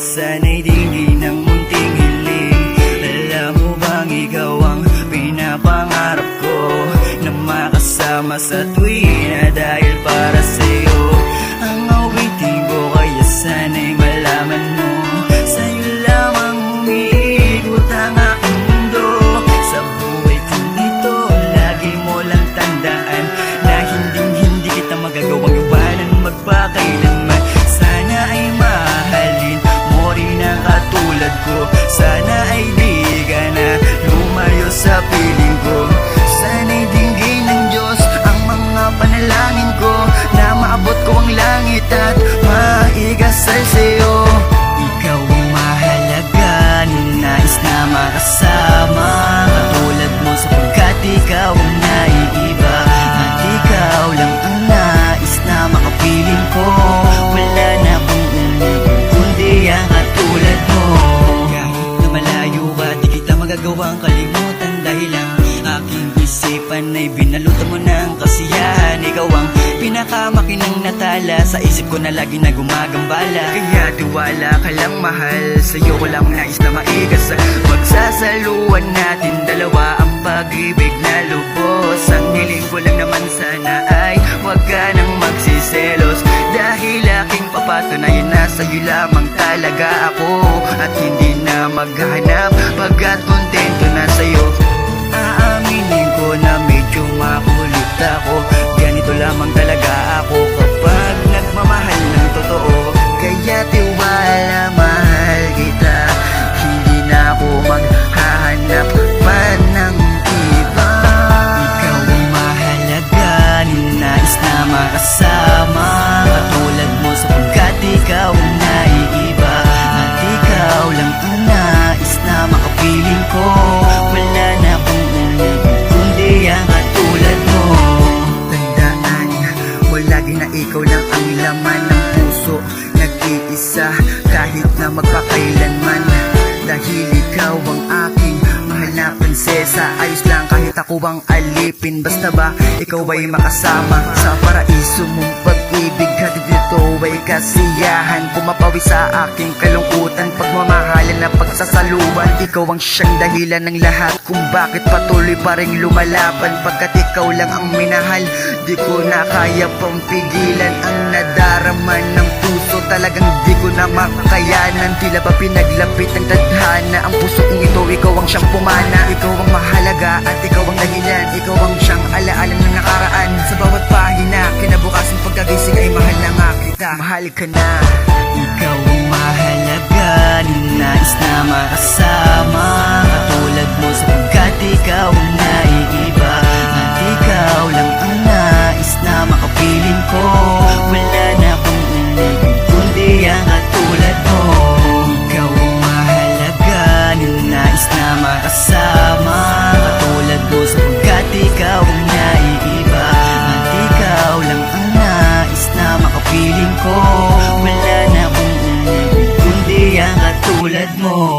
sana'y dinggin ng munting hiling Alam mo bang ikaw ang pinapangarap ko Na makasama sa tuwina dahil para sa'yo? Ang awitin ko kaya sana'y na makasama Katulad mo sapagkat ikaw ang naiiba. At ikaw lang ang nais na makapiling ko. Wala na akong umibig kundi ang katulad mo. Kahit na malayo ka, di kita magagawang kalimutan. Dahil ang aking isipan ay binalutan mo ng kasiyahan. Ikaw ang pinakamakinang natala. Sa isip ko na lagi na gumagambala. Kaya tiwala ka lang mahal. Sa'yo ko lang nais na maigas. Magsasaluan natin dalawa ang pag-ibig na lubos. Ang hiling ko lang naman sana ay Huwag ka nang magsiselos. Dahil aking papatunayan na sa'yo lamang talaga ako. At hindi na maghanap Pagkat kontento na sa'yo makapiling ko Wala na akong umibig kundi ang katulad mo. Tandaan mo lagi na ikaw lang ang laman ng puso. Nag-iisa kahit na magpakailanman. Dahil ikaw ang aking mahal na prinsesa. Ayos lang kahit ako ang alipin. Basta ba ikaw ay makasama Sa paraiso mong pag-ibig? Hatid nito ay kasiyahan. Pumapawi sa aking kalungkutan. Na pagsasaluan Ikaw ang siyang dahilan ng lahat. Kung bakit patuloy pa rin lumalaban Pagkat ikaw lang ang minahal. Di ko na kaya pang pigilan Ang nadarama ng puso. Talagang di ko na makakayanan. Tila ba pinaglapit ng tadhana Ang puso kong ito, ikaw ang siyang pumana. Ikaw ang mahalaga at ikaw ang dahilan. Ikaw ang siyang alaala ng nakaraan. Sa bawat pahina, kita Mahal ka na. Ikaw ang mahalaga. Nais na makasama makapiling